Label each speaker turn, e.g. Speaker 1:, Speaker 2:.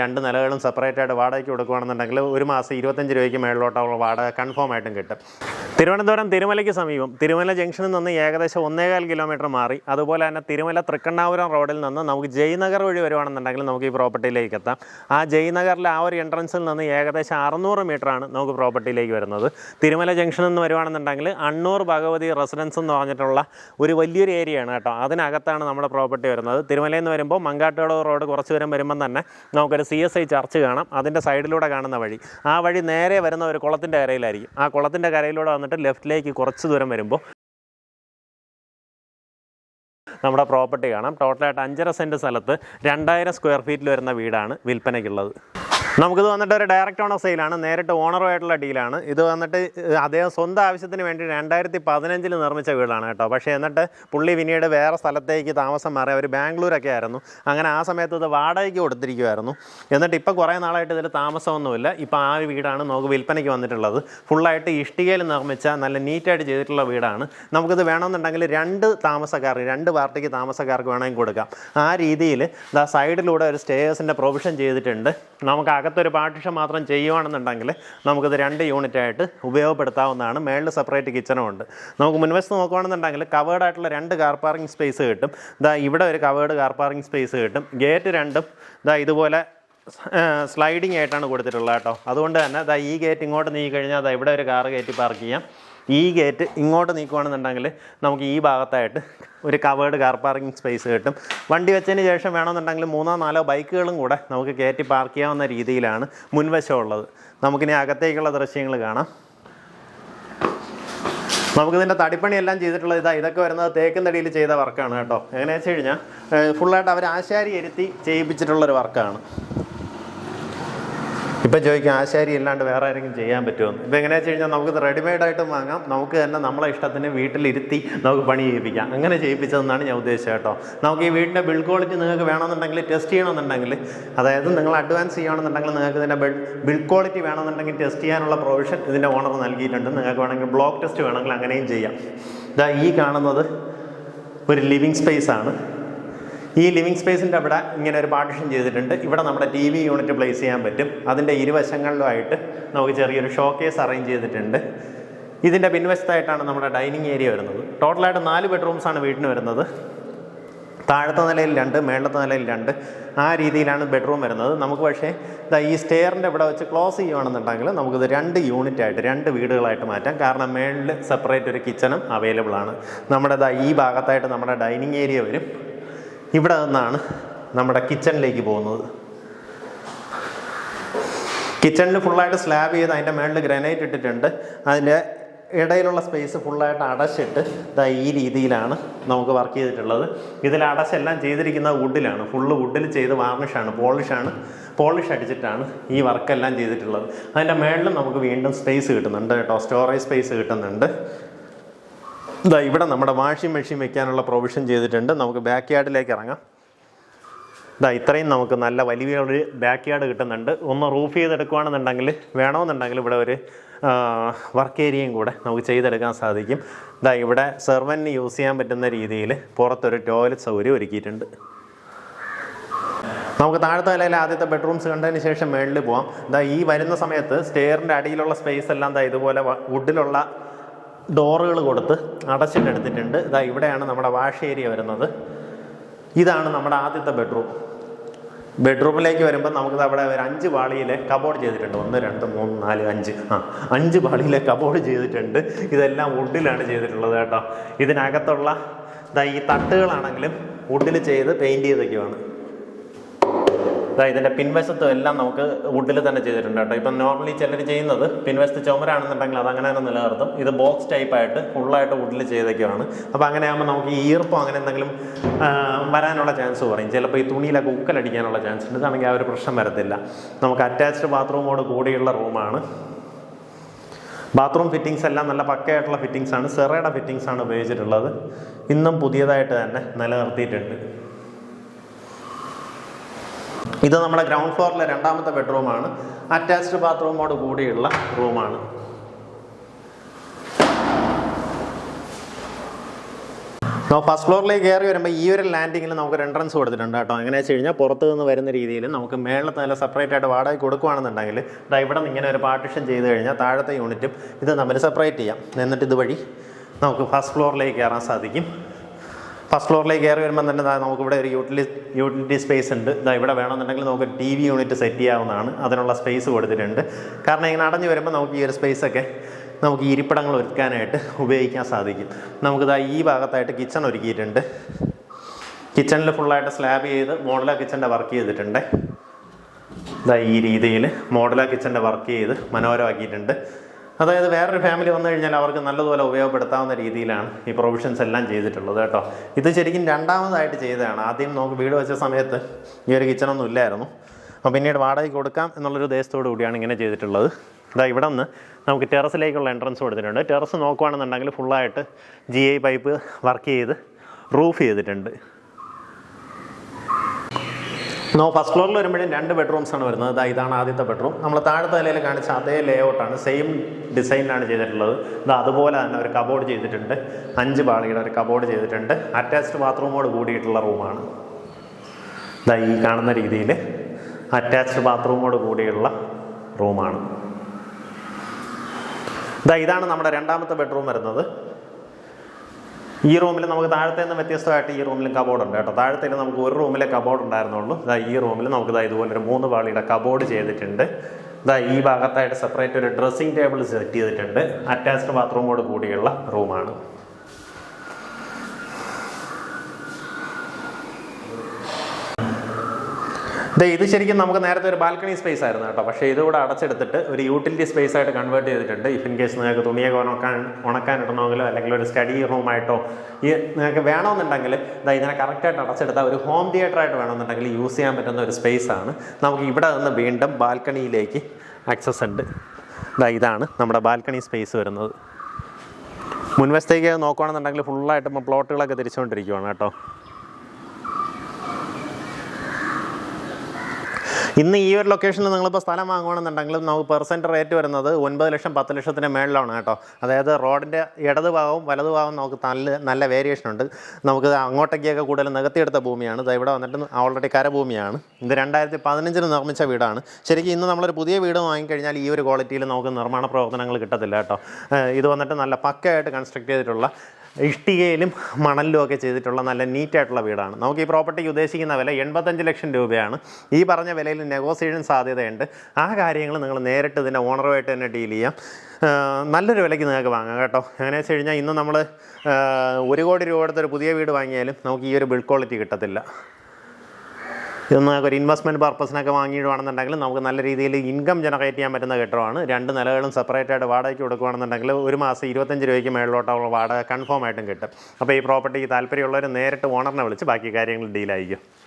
Speaker 1: രണ്ട് നിലകളും സെപ്പറേറ്റ് ആയിട്ട് വാടകയ്ക്ക് കൊടുക്കുകയാണെന്നുണ്ടെങ്കിൽ ഒരു മാസം ഇരുപത്തഞ്ച് രൂപയ്ക്ക് മേളിലോട്ടുള്ള വാടക കൺഫേം ആയിട്ടും കിട്ടും. തിരുവനന്തപുരം തിരുമലയ്ക്ക് സമീപം തിരുമല ജംഗ്ഷനിൽ നിന്ന് ഏകദേശം ഒന്നേകാൽ കിലോമീറ്റർ മാറി. അതുപോലെ തന്നെ തിരുമല തൃക്കണ്ണാപുരം റോഡിൽ നിന്ന് നമുക്ക് ജയ്നഗർ വഴി വരുവാണെന്നുണ്ടെങ്കിൽ നമുക്ക് ഈ പ്രോപ്പർട്ടിയിലേക്ക് എത്താം. ആ ജയ്നഗറിലെ ആ ഒരു എൻട്രൻസിൽ നിന്ന് ഏകദേശം അറുന്നൂറ് ആണ് നമുക്ക് പ്രോപ്പർട്ടിയിലേക്ക് വരുന്നത്. തിരുമല ജംഗ്ഷനിൽ നിന്ന് വരുവാണെന്നുണ്ടെങ്കിൽ അണ്ണൂർ ഭഗവതി റെസിഡൻസ് എന്ന് പറഞ്ഞിട്ടുള്ള ഒരു വലിയൊരു ഏരിയയാണ് കേട്ടോ. അതിനകത്താണ് നമ്മുടെ പ്രോപ്പർട്ടി വരുന്നത്. തിരുമലയിൽ നിന്ന് വരുമ്പോൾ മങ്കാട്ടുകള റോഡ് കുറച്ച് ദൂരം വരുമ്പം തന്നെ നമുക്കൊരു സി എസ് ഐ ചർച്ച് കാണാം. അതിന്റെ സൈഡിലൂടെ കാണുന്ന വഴി. ആ വഴി നേരെ വരുന്ന ഒരു കുളത്തിന്റെ കരയിലായിരിക്കും. ആ കുളത്തിന്റെ കരയിലൂടെ വന്നിട്ട് ലെഫ്റ്റിലേക്ക് കുറച്ച് ദൂരം വരുമ്പോൾ നമ്മുടെ പ്രോപ്പർട്ടി കാണാം. ടോട്ടലായിട്ട് അഞ്ചര സെന്റ് സ്ഥലത്ത് രണ്ടായിരം സ്ക്വയർ ഫീറ്റിൽ വരുന്ന വീടാണ് വിൽപ്പനയ്ക്കുള്ളത്. നമുക്കിത് വന്നിട്ട് ഒരു ഡയറക്റ്റ് ഓണർ സെയിലാണ് നേരിട്ട് ഓണറുമായിട്ടുള്ള ഡീലാണ് ഇത് വന്നിട്ട് അദ്ദേഹം സ്വന്തം ആവശ്യത്തിന് വേണ്ടി രണ്ടായിരത്തി പതിനഞ്ചിൽ നിർമ്മിച്ച വീടാണ് കേട്ടോ. പക്ഷേ എന്നിട്ട് പുള്ളി പിന്നീട് വേറെ സ്ഥലത്തേക്ക് താമസം മാറി. അവർ ബാംഗ്ലൂരൊക്കെ ആയിരുന്നു. അങ്ങനെ ആ സമയത്ത് ഇത് വാടകയ്ക്ക് കൊടുത്തിരിക്കുമായിരുന്നു എന്നിട്ട് ഇപ്പോൾ കുറേ നാളായിട്ട് ഇതിൽ താമസമൊന്നുമില്ല. ഇപ്പോൾ ആ വീടാണ് നമുക്ക് വിൽപ്പനയ്ക്ക് വന്നിട്ടുള്ളത്. ഫുള്ളായിട്ട് ഇഷ്ടികയിൽ നിർമ്മിച്ച നല്ല നീറ്റായിട്ട് ചെയ്തിട്ടുള്ള വീടാണ്. നമുക്കിത് വേണമെന്നുണ്ടെങ്കിൽ രണ്ട് താമസക്കാർക്ക് രണ്ട് പാർട്ടിക്ക് താമസക്കാർക്ക് വേണമെങ്കിൽ കൊടുക്കാം. ആ രീതിയിൽ സൈഡിലൂടെ ഒരു സ്റ്റേയേഴ്സിന്റെ പ്രൊവിഷൻ ചെയ്തിട്ടുണ്ട്. നമുക്ക് അകത്തൊരു പാർട്ടിഷൻ മാത്രം ചെയ്യുവാണെന്നുണ്ടെങ്കിൽ നമുക്കിത് രണ്ട് യൂണിറ്റ് ആയിട്ട് ഉപയോഗപ്പെടുത്താവുന്നതാണ് മേളിൽ സെപ്പറേറ്റ് കിച്ചണും ഉണ്ട്. നമുക്ക് മുൻവശത്ത് നോക്കുകയാണെന്നുണ്ടെങ്കിൽ കവേർഡ് ആയിട്ടുള്ള രണ്ട് കാർ പാർക്കിംഗ് സ്പേസ് കിട്ടും. ഇതാ ഇവിടെ ഒരു കവേർഡ് കാർ പാർക്കിംഗ് സ്പേസ് കിട്ടും. ഗേറ്റ് രണ്ടും ഇതാ ഇതുപോലെ സ്ലൈഡിങ് ആയിട്ടാണ് കൊടുത്തിട്ടുള്ളത് കേട്ടോ. അതുകൊണ്ട് തന്നെ ദാ ഈ ഗേറ്റ് ഇങ്ങോട്ട് നീക്കി കഴിഞ്ഞാൽ ദാ ഇവിടെ ഒരു കാർ കയറ്റി പാർക്ക് ചെയ്യാം. ഈ ഗേറ്റ് ഇങ്ങോട്ട് നീക്കുകയാണെന്നുണ്ടെങ്കിൽ നമുക്ക് ഈ ഭാഗത്തായിട്ട് ഒരു കവേർഡ് കാർ പാർക്കിംഗ് സ്പേസ് കിട്ടും. വണ്ടി വെച്ചതിന് ശേഷം വേണമെന്നുണ്ടെങ്കിൽ മൂന്നോ നാലോ ബൈക്കുകളും കൂടെ നമുക്ക് കയറ്റി പാർക്ക് ചെയ്യാവുന്ന രീതിയിലാണ് മുൻവശമുള്ളത്. നമുക്കിനി അകത്തേക്കുള്ള ദൃശ്യങ്ങൾ കാണാം. നമുക്കിതിന്റെ തടിപ്പണിയെല്ലാം ചെയ്തിട്ടുള്ളത് ഇതാ ഇതൊക്കെ വരുന്നത് തേക്കും തടിയിൽ ചെയ്ത വർക്കാണ് കേട്ടോ. എങ്ങനെയാണെന്ന് വെച്ച് കഴിഞ്ഞാൽ ഫുള്ളായിട്ട് അവർ ആശാരി ഇരുത്തി ചെയ്യിപ്പിച്ചിട്ടുള്ളൊരു വർക്കാണ് ഇപ്പം ചോദിക്കും ആശാരി അല്ലാണ്ട് വേറെ ആരെങ്കിലും ചെയ്യാൻ പറ്റുമോ? ഇപ്പം എങ്ങനെയാണെന്ന് വെച്ച് കഴിഞ്ഞാൽ നമുക്ക് റെഡിമെയ്ഡ് ആയിട്ട് വാങ്ങാം. നമുക്ക് തന്നെ നമ്മളെ ഇഷ്ടത്തിന് വീട്ടിലിരുത്തി നമുക്ക് പണി ചെയ്യിപ്പിക്കാം. അങ്ങനെ ചെയ്യിപ്പിച്ചതെന്നാണ് ഞാൻ ഉദ്ദേശിച്ചത് കേട്ടോ. നമുക്ക് ഈ വീടിന്റെ ബിൽഡ് ക്വാളിറ്റി നിങ്ങൾക്ക് വേണമെന്നുണ്ടെങ്കിൽ ടെസ്റ്റ് ചെയ്യണമെന്നുണ്ടെങ്കിൽ അതായത് നിങ്ങൾ അഡ്വാൻസ് ചെയ്യണമെന്നുണ്ടെങ്കിൽ നിങ്ങൾക്ക് ഇതിന്റെ ബിൽഡ് ക്വാളിറ്റി വേണമെന്നുണ്ടെങ്കിൽ ടെസ്റ്റ് ചെയ്യാനുള്ള പ്രൊവിഷൻ ഇതിന്റെ ഓണർ നൽകിയിട്ടുണ്ട്. നിങ്ങൾക്ക് വേണമെങ്കിൽ ബ്ലോക്ക് ടെസ്റ്റ് വേണമെങ്കിൽ അങ്ങനെയും ചെയ്യാം. ഇതാ ഈ കാണുന്നത് ഒരു ലിവിങ് സ്പേസ് ആണ്. ഈ ലിവിങ് സ്പേസിന്റെ അവിടെ ഇങ്ങനെ ഒരു പാർട്ടിഷൻ ചെയ്തിട്ടുണ്ട്. ഇവിടെ നമ്മുടെ ടി വി യൂണിറ്റ് പ്ലേസ് ചെയ്യാൻ പറ്റും. അതിന്റെ ഇരുവശങ്ങളിലുമായിട്ട് നമുക്ക് ചെറിയൊരു ഷോക്കേസ് അറേഞ്ച് ചെയ്തിട്ടുണ്ട്. ഇതിന്റെ പിൻവശത്തായിട്ടാണ് നമ്മുടെ ഡൈനിങ് ഏരിയ വരുന്നത്. ടോട്ടലായിട്ട് നാല് ബെഡ്റൂംസാണ് വീടിന് വരുന്നത്. താഴത്തെ നിലയിൽ രണ്ട് മേളത്തെ നിലയിൽ രണ്ട്. ആ രീതിയിലാണ് ബെഡ്റൂം വരുന്നത്. നമുക്ക് പക്ഷേ ഇതാ ഈ സ്റ്റെയറിന്റെ ഇവിടെ വെച്ച് ക്ലോസ് ചെയ്യുകയാണെന്നുണ്ടെങ്കിൽ നമുക്കിത് രണ്ട് യൂണിറ്റ് ആയിട്ട് രണ്ട് വീടുകളായിട്ട് മാറ്റാം. കാരണം മേളിൽ സെപ്പറേറ്റ് ഒരു കിച്ചണും അവൈലബിൾ ആണ്. നമ്മുടെ ഈ ഭാഗത്തായിട്ട് നമ്മുടെ ഡൈനിങ് ഏരിയ വരും. ഇവിടെ നിന്നാണ് നമ്മുടെ കിച്ചണിലേക്ക് പോകുന്നത്. കിച്ചണിൽ ഫുള്ളായിട്ട് സ്ലാബ് ചെയ്ത് അതിന്റെ മേളിൽ ഗ്രനൈറ്റ് ഇട്ടിട്ടുണ്ട്. അതിന്റെ ഇടയിലുള്ള സ്പേസ് ഫുള്ളായിട്ട് അടച്ചിട്ട് ഇതാ ഈ രീതിയിലാണ് നമുക്ക് വർക്ക് ചെയ്തിട്ടുള്ളത്. ഇതിൽ അടച്ചെല്ലാം ചെയ്തിരിക്കുന്ന വുഡിലാണ് ഫുള്ള് വുഡിൽ ചെയ്ത് വാർണിഷാണ് പോളിഷാണ് പോളിഷ് അടിച്ചിട്ടാണ് ഈ വർക്കെല്ലാം ചെയ്തിട്ടുള്ളത്. അതിന്റെ മേളിലും നമുക്ക് വീണ്ടും സ്പേസ് കിട്ടുന്നുണ്ട് കേട്ടോ. സ്റ്റോറേജ് സ്പേസ് കിട്ടുന്നുണ്ട്. ഇതാ ഇവിടെ നമ്മുടെ വാഷിംഗ് മെഷീൻ വെക്കാനുള്ള പ്രൊവിഷൻ ചെയ്തിട്ടുണ്ട്. നമുക്ക് ബാക്ക് യാർഡിലേക്ക് ഇറങ്ങാം. ഇതാ ഇത്രയും നമുക്ക് നല്ല വലിയ ഒരു ബാക്ക് യാർഡ് കിട്ടുന്നുണ്ട്. ഒന്ന് റൂഫ് ചെയ്തെടുക്കുകയാണെന്നുണ്ടെങ്കിൽ വേണമെന്നുണ്ടെങ്കിൽ ഇവിടെ ഒരു വർക്ക് ഏരിയയും കൂടെ നമുക്ക് ചെയ്തെടുക്കാൻ സാധിക്കും. ഇതാ ഇവിടെ സെർവന്റിന് യൂസ് ചെയ്യാൻ പറ്റുന്ന രീതിയിൽ പുറത്തൊരു ടോയ്ലറ്റ് സൗകര്യം ഒരുക്കിയിട്ടുണ്ട്. നമുക്ക് താഴത്തെ നിലയിൽ ആദ്യത്തെ ബെഡ്റൂംസ് കണ്ടതിന് ശേഷം മേളിൽ പോവാം. ഇതാ ഈ വരുന്ന സമയത്ത് സ്റ്റെയറിന്റെ അടിയിലുള്ള സ്പേസ് എല്ലാം ദാ ഇതുപോലെ വുഡിലുള്ള ഡോറുകൾ കൊടുത്ത് അടച്ചിട്ടെടുത്തിട്ടുണ്ട്. ഇതാ ഇവിടെയാണ് നമ്മുടെ വാഷ് ഏരിയ വരുന്നത്. ഇതാണ് നമ്മുടെ ആദ്യത്തെ ബെഡ്റൂം. ബെഡ്റൂമിലേക്ക് വരുമ്പോൾ നമുക്ക് അവിടെ ഒരു അഞ്ച് പാളിയിലെ കബോർഡ് ചെയ്തിട്ടുണ്ട്. ഒന്ന് രണ്ട് മൂന്ന് നാല് അഞ്ച്. ആ അഞ്ച് പാളിയിലെ കബോർഡ് ചെയ്തിട്ടുണ്ട്. ഇതെല്ലാം വുഡിലാണ് ചെയ്തിട്ടുള്ളത് കേട്ടോ. ഇതിനകത്തുള്ള ഇതാ ഈ തട്ടുകളാണെങ്കിലും വുഡിൽ ചെയ്ത് പെയിന്റ് ചെയ്തൊക്കെയാണ് ഇതിന്റെ പിൻവശത്തും എല്ലാം നമുക്ക് വുഡിൽ തന്നെ ചെയ്തിട്ടുണ്ട് കേട്ടോ. ഇപ്പം നോർമലി ചിലർ ചെയ്യുന്നത് പിൻവശത്ത് ചുമരാണെന്നുണ്ടെങ്കിൽ അത് അങ്ങനെ തന്നെ നിലനിർത്തും. ഇത് ബോക്സ് ടൈപ്പായിട്ട് ഫുള്ളായിട്ട് വുഡിൽ ചെയ്തൊക്കെയാണ് അപ്പോൾ അങ്ങനെ ആകുമ്പോൾ നമുക്ക് ഈ ഈർപ്പം അങ്ങനെ എന്തെങ്കിലും വരാനുള്ള ചാൻസ് പറയും ചിലപ്പോൾ ഈ തുണിയിലൊക്കെ ഉക്കലടിക്കാനുള്ള ചാൻസ് ഉണ്ട്. ഇതാണെങ്കിൽ ആ ഒരു പ്രശ്നം വരത്തില്ല. നമുക്ക് അറ്റാച്ച്ഡ് ബാത്റൂമോട് കൂടിയുള്ള റൂമാണ്. ബാത്റൂം ഫിറ്റിംഗ്സ് എല്ലാം നല്ല പക്കയായിട്ടുള്ള ഫിറ്റിംഗ്സ് ആണ്. സെറയുടെ ഫിറ്റിംഗ്സ് ആണ് ഉപയോഗിച്ചിട്ടുള്ളത്. ഇന്നും പുതിയതായിട്ട് തന്നെ നിലനിർത്തിയിട്ടുണ്ട്. ഇത് നമ്മുടെ ഗ്രൗണ്ട് ഫ്ലോറിലെ രണ്ടാമത്തെ ബെഡ്റൂമാണ് അറ്റാച്ച്ഡ് ബാത്റൂമോട് കൂടിയുള്ള റൂമാണ് നമ്മൾ ഫസ്റ്റ് ഫ്ലോറിലേക്ക് കയറി വരുമ്പോൾ ഈ ഒരു ലാൻഡിങ്ങിൽ നമുക്ക് എൻട്രൻസ് കൊടുത്തിട്ടുണ്ട് കേട്ടോ. എങ്ങനെ വെച്ച് കഴിഞ്ഞാൽ പുറത്ത് നിന്ന് വരുന്ന രീതിയിൽ നമുക്ക് മേളത്തെ നല്ല സെപ്പറേറ്റ് ആയിട്ട് വാടക കൊടുക്കുകയാണെന്നുണ്ടെങ്കിൽ ഇതാ ഇവിടെ നിന്ന് ഇങ്ങനെ ഒരു പാർട്ടിഷൻ ചെയ്ത് കഴിഞ്ഞാൽ താഴത്തെ യൂണിറ്റും ഇത് നമ്മൾ സെപ്പറേറ്റ് ചെയ്യാം. എന്നിട്ട് ഇതുവഴി നമുക്ക് ഫസ്റ്റ് ഫ്ലോറിലേക്ക് കയറാൻ സാധിക്കും. ഫസ്റ്റ് ഫ്ലോറിലേക്ക് കയറി വരുമ്പോൾ തന്നെ നമുക്കിവിടെ ഒരു യൂട്ടിലി യൂട്ടിലിറ്റി സ്പേസ് ഉണ്ട്. ഇതാ ഇവിടെ വേണമെന്നുണ്ടെങ്കിൽ നമുക്ക് ടി വി യൂണിറ്റ് സെറ്റ് ചെയ്യാവുന്നതാണ്. അതിനുള്ള സ്പേസ് കൊടുത്തിട്ടുണ്ട്. കാരണം ഇങ്ങനെ അടഞ്ഞു വരുമ്പോൾ നമുക്ക് ഈ ഒരു സ്പേസൊക്കെ നമുക്ക് ഇരിപ്പിടങ്ങൾ ഒരുക്കാനായിട്ട് ഉപയോഗിക്കാൻ സാധിക്കും. നമുക്കിതാ ഈ ഭാഗത്തായിട്ട് കിച്ചൺ ഒരുക്കിയിട്ടുണ്ട്. കിച്ചണിൽ ഫുള്ളായിട്ട് സ്ലാബ് ചെയ്ത് മോഡല കിച്ചന്റെ വർക്ക് ചെയ്തിട്ടുണ്ട്. ഇതാ ഈ രീതിയിൽ മോഡല കിച്ചന്റെ വർക്ക് ചെയ്ത് മനോഹരമാക്കിയിട്ടുണ്ട്. അതായത് വേറൊരു ഫാമിലി വന്നു കഴിഞ്ഞാൽ അവർക്ക് നല്ലതുപോലെ ഉപയോഗപ്പെടുത്താവുന്ന രീതിയിലാണ് ഈ പ്രൊവിഷൻസ് എല്ലാം ചെയ്തിട്ടുള്ളത് കേട്ടോ. ഇത് ശരിക്കും രണ്ടാമതായിട്ട് ചെയ്തതാണ്. ആദ്യം നമുക്ക് വീട് വെച്ച സമയത്ത് ഈ ഒരു കിച്ചണൊന്നും ഇല്ലായിരുന്നു. അപ്പോൾ പിന്നീട് വാടകയ്ക്ക് കൊടുക്കാം എന്നുള്ളൊരു ഉദ്ദേശത്തോടു കൂടിയാണ് ഇങ്ങനെ ചെയ്തിട്ടുള്ളത്. ഇതാ ഇവിടെ നിന്ന് നമുക്ക് ടെറസിലേക്കുള്ള എൻട്രൻസ് കൊടുത്തിട്ടുണ്ട്. ടെറസ് നോക്കുകയാണെന്നുണ്ടെങ്കിൽ ഫുള്ളായിട്ട് ജി ഐ പൈപ്പ് വർക്ക് ചെയ്ത് റൂഫ് ചെയ്തിട്ടുണ്ട്. നോ ഫസ്റ്റ് ഫ്ലോറിൽ വരുമ്പോഴും രണ്ട് ബെഡ്റൂംസ് ആണ് വരുന്നത്. ഇതാ ഇതാണ് ആദ്യത്തെ ബെഡ്റൂം നമ്മൾ താഴത്തെ നിലയിൽ കാണിച്ച അതേ ലേ ഔട്ടാണ് സെയിം ഡിസൈനിലാണ് ചെയ്തിട്ടുള്ളത്. ഇത് അതുപോലെ തന്നെ ഒരു കബോർഡ് ചെയ്തിട്ടുണ്ട്. അഞ്ച് പാളിയുടെ ഒരു കബോർഡ് ചെയ്തിട്ടുണ്ട്. അറ്റാച്ച്ഡ് ബാത്റൂമോട് കൂടിയിട്ടുള്ള റൂമാണ് ഇതാ ഈ കാണുന്ന രീതിയിൽ അറ്റാച്ച്ഡ് ബാത്റൂമോട് കൂടിയുള്ള റൂമാണ് ഇതാ ഇതാണ് നമ്മുടെ രണ്ടാമത്തെ ബെഡ്റൂം വരുന്നത്. ഈ റൂമിൽ നമുക്ക് താഴത്തെ നിന്ന് വ്യത്യസ്തമായിട്ട് ഈ റൂമിലും കബോർഡ് ഉണ്ട് കേട്ടോ. താഴത്തേ നമുക്ക് ഒരു റൂമിലെ കബോർഡ് ഉണ്ടായിരുന്നുള്ളൂ. ഇതാ ഈ റൂമിൽ നമുക്ക് ഇതാ ഇതുപോലെ ഒരു മൂന്ന് പാളിയുടെ കബോർഡ് ചെയ്തിട്ടുണ്ട്. ഇതാ ഈ ഭാഗത്തായിട്ട് സെപ്പറേറ്റ് ഒരു ഡ്രസ്സിംഗ് ടേബിൾ സെറ്റ് ചെയ്തിട്ടുണ്ട്. അറ്റാച്ച്ഡ് ബാത്റൂമോട് കൂടിയുള്ള റൂമാണ് ഇത് ശരിക്കും നമുക്ക് നേരത്തെ ഒരു ബാൽക്കണി സ്പേസ് ആയിരുന്നു കേട്ടോ. പക്ഷേ ഇതുകൂടെ അടച്ചെടുത്തിട്ട് ഒരു യൂട്ടിലിറ്റി സ്പേസ് ആയിട്ട് കൺവേർട്ട് ചെയ്തിട്ടുണ്ട്. ഇഫ് ഇൻ കേസ് നിങ്ങൾക്ക് തുണിയൊക്കെ ഉണക്കാൻ ഉണക്കാൻ ഇടണമെങ്കിലോ അല്ലെങ്കിൽ ഒരു സ്റ്റഡി റൂമായിട്ടോ ഈ നിങ്ങൾക്ക് വേണമെന്നുണ്ടെങ്കിൽ ഇതാ ഇതിനെ കറക്റ്റായിട്ട് അടച്ചെടുത്താൽ ഒരു ഹോം തിയേറ്റർ ആയിട്ട് വേണമെന്നുണ്ടെങ്കിൽ യൂസ് ചെയ്യാൻ പറ്റുന്ന ഒരു സ്പേസ് ആണ്. നമുക്ക് ഇവിടെ നിന്ന് വീണ്ടും ബാൽക്കണിയിലേക്ക് ആക്സസ് ഉണ്ട്. ഇതാ ഇതാണ് നമ്മുടെ ബാൽക്കണി സ്പേസ് വരുന്നത്. മുൻവശത്തേക്ക് നോക്കുകയാണെന്നുണ്ടെങ്കിൽ ഫുള്ളായിട്ട് പ്ലോട്ടുകളൊക്കെ തിരിച്ചുകൊണ്ടിരിക്കുകയാണ് കേട്ടോ. ഇന്ന് ഈ ഒരു ലൊക്കേഷനിൽ നിങ്ങളിപ്പോൾ സ്ഥലം വാങ്ങുകയാണെന്നുണ്ടെങ്കിൽ നമുക്ക് പെർസെന്റ് റേറ്റ് വരുന്നത് ഒൻപത് ലക്ഷം പത്ത് ലക്ഷത്തിന് മേളിലാണ് കേട്ടോ. അതായത് റോഡിന്റെ ഇടത് ഭാഗവും ഭാഗവും നമുക്ക് നല്ല നല്ല വേരിയേഷൻ ഉണ്ട്. നമുക്ക് അങ്ങോട്ടേക്കൊക്കെ കൂടുതൽ നികത്തിയെടുത്ത ഭൂമിയാണ്. ഇത് ഇവിടെ വന്നിട്ട് ഓൾറെഡി കരഭൂമിയാണ്. ഇത് രണ്ടായിരത്തി പതിനഞ്ചിന് നിർമ്മിച്ച വീടാണ്. ശരിക്കും ഇന്ന് നമ്മളൊരു പുതിയ വീട് വാങ്ങിക്കഴിഞ്ഞാൽ ഈ ഒരു ക്വാളിറ്റിയിൽ നമുക്ക് നിർമ്മാണ പ്രവർത്തനങ്ങൾ കിട്ടത്തില്ല കേട്ടോ. ഇത് വന്നിട്ട് നല്ല പക്കയായിട്ട് കൺസ്ട്രക്ട് ചെയ്തിട്ടുള്ള ഇഷ്ടികയിലും മണലിലും ഒക്കെ ചെയ്തിട്ടുള്ള നല്ല നീറ്റായിട്ടുള്ള വീടാണ്. നമുക്ക് ഈ പ്രോപ്പർട്ടി ഉദ്ദേശിക്കുന്ന വില എൺപത്തഞ്ച് ലക്ഷം രൂപയാണ്. ഈ പറഞ്ഞ വിലയിൽ നെഗോസിയേഷൻ സാധ്യതയുണ്ട്. ആ കാര്യങ്ങൾ നിങ്ങൾ നേരിട്ട് ഇതിന്റെ ഓണറുമായിട്ട് തന്നെ ഡീൽ ചെയ്യാം. നല്ലൊരു വിലയ്ക്ക് നിങ്ങൾക്ക് വാങ്ങാം കേട്ടോ. എങ്ങനെയാണെന്ന് വെച്ച് കഴിഞ്ഞാൽ ഇന്ന് നമ്മൾ ഒരു കോടി രൂപ എടുത്തൊരു പുതിയ വീട് വാങ്ങിയാലും നമുക്ക് ഈ ഒരു ബിൽഡ് ക്വാളിറ്റി കിട്ടത്തില്ല. ഇത് നമുക്ക് ഒരു ഇൻവെസ്റ്റ്മെന്റ് പർപ്പസിനൊക്കെ വാങ്ങിയിടുവാണെന്നുണ്ടെങ്കിൽ നമുക്ക് നല്ല രീതിയിൽ ഇൻകം ജനറേറ്റ് ചെയ്യാൻ പറ്റുന്ന കെട്ടിടമാണ്. രണ്ട് നിലകളും സെപ്പറേറ്റ് ആയിട്ട് വാടകയ്ക്ക് കൊടുക്കുകയാണെന്നുണ്ടെങ്കിൽ ഒരു മാസം ഇരുപത്തഞ്ച് രൂപയ്ക്ക് മേളിലോട്ടുള്ള വാടക കൺഫേം ആയിട്ടും കിട്ടും. അപ്പോൾ ഈ പ്രോപ്പർട്ടിക്ക് താല്പര്യമുള്ളവർ നേരിട്ട് ഓണറിനെ വിളിച്ച് ബാക്കി കാര്യങ്ങൾ ഡീലായിരിക്കും